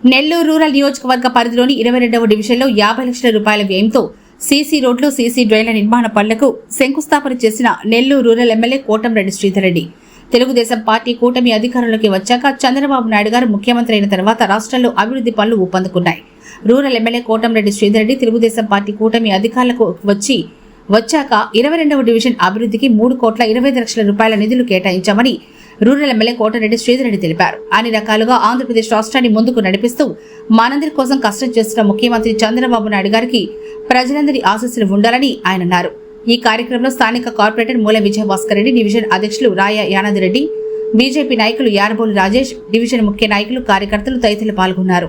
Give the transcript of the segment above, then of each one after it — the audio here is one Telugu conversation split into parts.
నెల్లూరు రూరల్ నియోజకవర్గ పరిధిలోని ఇరవై రెండవ డివిజన్లో యాభై లక్షల రూపాయల వ్యయంతో సీసీ రోడ్లు సీసీ డ్రైన్ల నిర్మాణ పనులకు శంకుస్థాపన చేసిన Nellore rural MLA Kotamreddy Sridhar Reddy Telugu Desam party కూటమి అధికారంలోకి వచ్చాక చంద్రబాబు నాయుడు గారు ముఖ్యమంత్రి అయిన తర్వాత రాష్ట్రంలో అభివృద్ధి పనులు ఊపందుకున్నాయి. Rural MLA Kotamreddy Sridhar Reddy Telugu Desam party కూటమి అధికారులకు వచ్చి వచ్చాక ఇరవై రెండవ డివిజన్ అభివృద్ధికి మూడు కోట్ల ఇరవై లక్షల రూపాయల నిధులు కేటాయించామని రూరల్ ఎమ్మెల్యే కోటరెడ్డి శ్రీధరెడ్డి తెలిపారు. అన్ని రకాలుగా ఆంధ్రప్రదేశ్ రాష్ట్రాన్ని ముందుకు నడిపిస్తూ మనందరి కోసం కష్టం చేస్తున్న ముఖ్యమంత్రి చంద్రబాబు నాయుడు గారికి ప్రజలందరి ఆశస్సులు ఉండాలని ఆయన అన్నారు. ఈ కార్యక్రమంలో స్థానిక కార్పొరేటర్ మూల విజయభాస్కర్ రెడ్డి డివిజన్ అధ్యక్షులు రాయ యానాదిరెడ్డి బీజేపీ నాయకులు యారబోలు రాజేష్ డివిజన్ ముఖ్య నాయకులు కార్యకర్తలు తదితరులు పాల్గొన్నారు.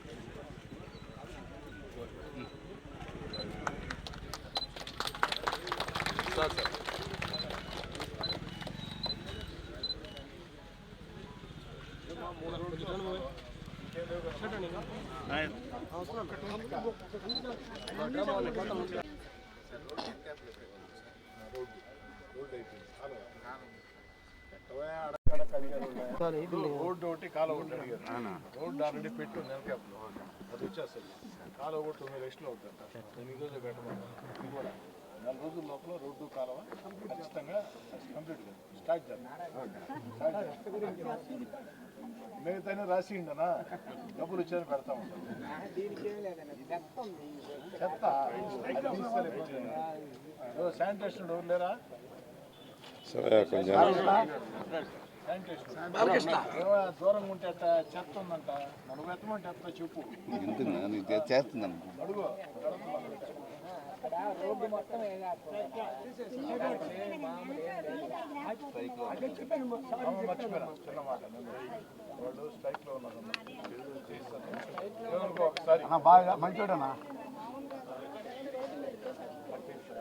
రోడ్డు ఒకటి కాలువ ఒకటి అడిగారు రోడ్డు ఆల్రెడీ పెట్టు నెలకేపు అది వచ్చేస్తుంది కాలువ ఒకటి తొమ్మిది లక్షలు అవుతుందంట ఎనిమిది రోజులు పెట్టమన్నారు కూడా నెల రోజుల లోపల రోడ్డు కాలువ ఖచ్చితంగా కంప్లీట్ స్టార్ట్ చేద్దాం స్టార్ట్ చేద్దాం. మిగతానే రాసి ఉండనా? డబ్బులు వచ్చాయని పెడతా ఉంటాం. చెత్త శానిటేషన్ లేరా? దూరంగా ఉంటే చెత్త ఉందంట. మనం ఎత్తమంటే ఎత్త చెప్పు. చేస్తున్నాను అడుగు. చేస్తాను ఏమనుకో ఒకసారి బాగా మంచోడనా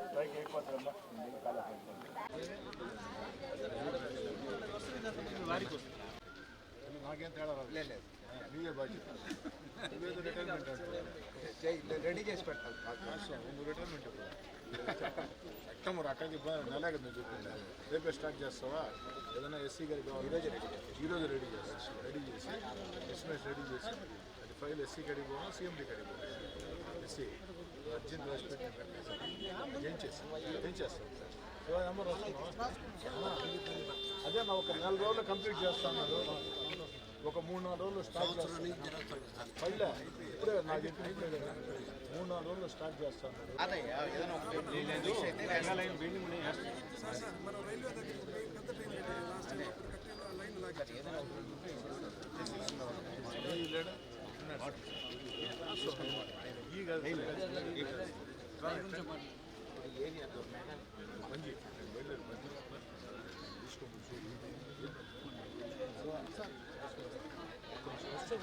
స్ట్రైక్ అయిపోతుందమ్మా నాకేం తేడా రాదు. నీవే బాధ్యత. రెడీ చేసి పెట్టాలి. నువ్వు ఇప్పుడు చట్టం మరి అక్కడికి ఇబ్బంది నెలగా నేను చెప్పింది. రేపే స్టార్ట్ చేస్తావా? ఏదైనా ఎస్సీ గారికి కావాలి? ఈరోజు రెడీ ఈరోజు రెడీ చేస్తాను రెడీ చేసి ఎస్టిమేట్ రెడీ చేసి అది ఫైల్ ఎస్సీ కడిగి పోవడం సీఎండి కడిగి ఎస్సీ. అర్జెంట్ రాసి పెట్టి ఏం చేస్తాం? ఏం చేస్తాం? అదే నా ఒక నెల రోజులు కంప్లీట్ చేస్తాను ఒక మూడు నాలుగు రోజులు స్టార్ట్ చేస్తాను ఫైల్? ఇప్పుడే నాకు చెప్పిన. మూడు నాలుగు రోజులు స్టార్ట్ చేస్తాను. మంచి. వెళ్ళలేదు, మంచి.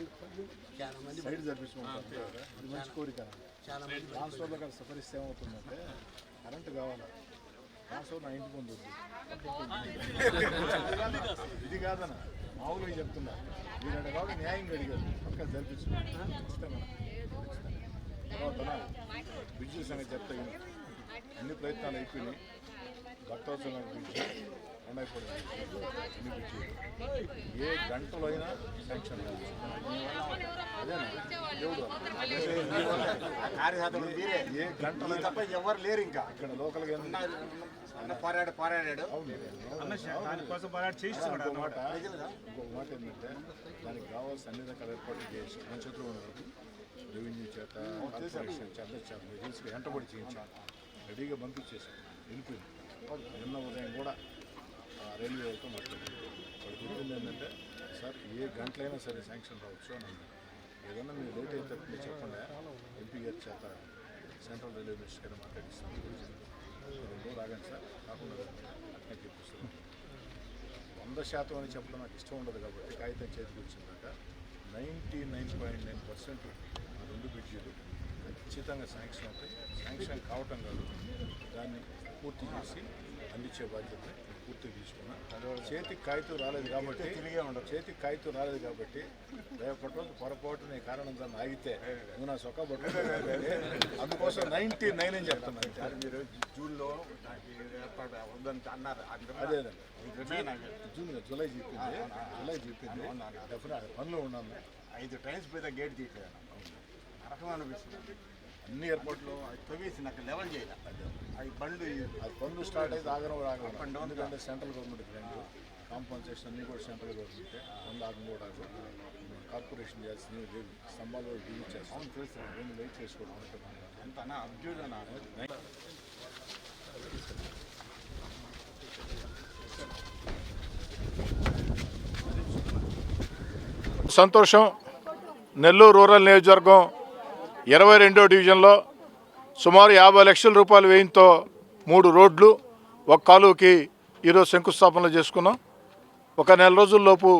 తీసుకోండి, సైడ్ జరిపించుకుంటారు మంచి కోరిక చాలా మంది ట్రాన్స్ఫర్లో కలిసి సఫరిస్తే ఏమవుతుందంటే కరెంటు కావాలా ట్రాన్స్ఫర్ నా ఇంటి ముందు ఇది కాదన్న మామూలుగా చెప్తున్నా మీరు అంటే కాబట్టి న్యాయంగా అడిగారు పక్కన జరిపించుకుంటాం ఖచ్చితంగా తర్వాత బిజీ సంగతి చెప్తా విను. అన్ని ప్రయత్నాలు అయిపోయినాయి భక్తోత్సవం ఏ గంటలో అయినా శాంక్షన్ ఏ గంటలో అయినా తప్ప ఎవరు లేరు ఇంకా. ఇక్కడ లోకల్గా అన్న పోరాడు పోరాడాడు. అవును. దానికోసం పోరాడు మాట ఇంకో మాట ఏంటంటే దానికి కావాల్సిన అన్ని రకాల ఏర్పాట్లు చేసి ఉన్నది రెవెన్యూ చేత చేత ఏజెన్సీ వెంటబడి చేయించాం రెడీగా పంపించేసాం వెళ్ళిపోయింది. నిన్న ఉదయం కూడా రైల్వే వాళ్ళతో మాట్లాడారు. వాళ్ళు చెప్పింది ఏంటంటే సార్ ఏ గంటలైనా సరే శాంక్షన్ రావచ్చు అని ఏదన్నా మీరు లేట్ అయితే మీరు చెప్పండి ఎంపీ గారి చేత సెంట్రల్ రైల్వే మినిస్టర్ గారు మాట్లాడిస్తాను రెండు ఆగండి సార్ కాకుండా అట్నే చెప్పిస్తాను వంద శాతం అని చెప్పడం నాకు ఇష్టం ఉండదు కాబట్టి కాగితం చేతికి వచ్చిందాక ninety nine point nine percent రెండు బిడ్జీలు ఖచ్చితంగా శాంక్షన్ అవుతాయి. శాంక్షన్ కావటం కాదు. దాన్ని పూర్తి చేసి అందించే బాధ్యత నేను పూర్తిగా తీసుకున్నా చేతికి కాగితం రాలేదు కాబట్టి తిరిగే ఉండదు చేతికి కాగితం రాలేదు కాబట్టి రేపటి రోజు కారణం దాన్ని ఆగితే నువ్వు నా సొక్క అందుకోసం నైంటీ నైన్ అని చెప్తున్నాను మీరు జూన్లో నాకు ఏర్పాటు ఉందని అన్నారు. జూన్ జూలై చెప్పింది. జూలై చెప్పింది. డెఫినెట్. పనిలో ఉన్నాను. ఐదు టైమ్స్ మీద గేట్ తీయట్లేదు. నరకం అనిపిస్తుంది అన్ని ఏర్పాట్లు అది తవ్వేసి నాకు లెవెల్ చేయాలి. అవి బండ్లు అది పనులు స్టార్ట్ అయితే Up and రాగడం down ఎందుకంటే సెంట్రల్ గవర్నమెంట్ గ్రాండ్ కాంపన్సేషన్ అన్ని కూడా సెంట్రల్ గవర్నమెంట్ పనులు ఆగం కూడా కార్పొరేషన్ చేయాల్సినవి లేవు స్తంభాలు బిగించేస్తాం అవును తెలుసు. రెండు వెయిట్ చేసుకోవడం అంత అబ్జూడ్ అన్న సంతోషం. నెల్లూరు రూరల్ నియోజకవర్గం ఇరవై రెండో డివిజన్లో సుమారు యాభై లక్షల రూపాయల వ్యయంతో మూడు రోడ్లు ఒక కాలువకి ఈరోజు శంకుస్థాపనలు చేసుకున్నాం. ఒక నెల రోజుల్లోపు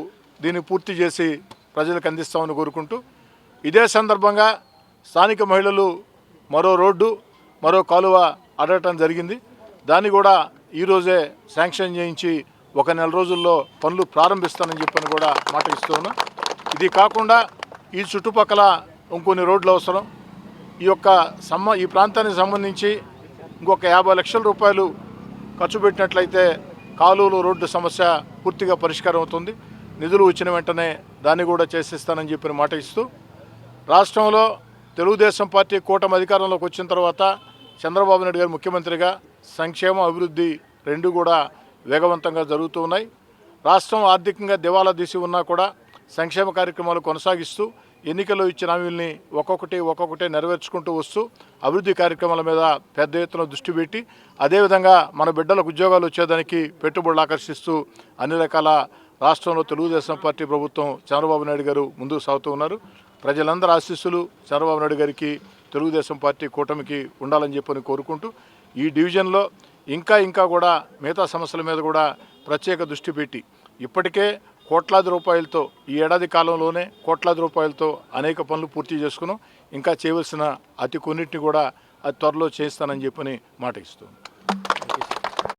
దీన్ని పూర్తి చేసి ప్రజలకు అందిస్తామని కోరుకుంటూ ఇదే సందర్భంగా స్థానిక మహిళలు మరో రోడ్డు మరో కాలువ అడగటం జరిగింది. దాన్ని కూడా ఈరోజే శాంక్షన్ చేయించి ఒక నెల రోజుల్లో పనులు ప్రారంభిస్తానని చెప్పని కూడా మాట ఇస్తూ ఇది కాకుండా ఈ చుట్టుపక్కల ఇంకొన్ని రోడ్లు అవసరం. ఈ యొక్క సమ్మ ఈ ప్రాంతానికి సంబంధించి ఇంకొక యాభై లక్షల రూపాయలు ఖర్చు పెట్టినట్లయితే కాలువలు రోడ్డు సమస్య పూర్తిగా పరిష్కారం అవుతుంది. నిధులు వచ్చిన వెంటనే దాన్ని కూడా చేసిస్తానని చెప్పిన మాట ఇస్తూ రాష్ట్రంలో తెలుగుదేశం పార్టీ కూటమి అధికారంలోకి వచ్చిన తర్వాత చంద్రబాబు నాయుడు గారు ముఖ్యమంత్రిగా సంక్షేమ అభివృద్ధి రెండు కూడా వేగవంతంగా జరుగుతూ ఉన్నాయి. రాష్ట్రం ఆర్థికంగా దివాలా తీసి ఉన్నా కూడా సంక్షేమ కార్యక్రమాలు కొనసాగిస్తూ ఎన్నికల్లో ఇచ్చిన హామీల్ని ఒక్కొక్కటి ఒక్కొక్కటి నెరవేర్చుకుంటూ వస్తూ అభివృద్ధి కార్యక్రమాల మీద పెద్ద ఎత్తున దృష్టి పెట్టి అదేవిధంగా మన బిడ్డలకు ఉద్యోగాలు వచ్చేదానికి పెట్టుబడులు ఆకర్షిస్తూ అన్ని రకాల రాష్ట్రంలో తెలుగుదేశం పార్టీ ప్రభుత్వం చంద్రబాబు నాయుడు గారు ముందుకు సాగుతూ ఉన్నారు. ప్రజలందరూ ఆశీస్సులు చంద్రబాబు నాయుడు గారికి తెలుగుదేశం పార్టీ కూటమికి ఉండాలని చెప్పని కోరుకుంటూ ఈ డివిజన్లో ఇంకా ఇంకా కూడా మిగతా సమస్యల మీద కూడా ప్రత్యేక దృష్టి పెట్టి ఇప్పటికే కోట్లాది రూపాయలతో ఈ ఏడాది కాలంలోనే కోట్లాది రూపాయలతో అనేక పనులు పూర్తి చేసుకున్నాం. ఇంకా చేయవలసిన అతి కొన్నిటిని కూడా అది త్వరలో చేస్తానని చెప్పని మాట ఇస్తుంది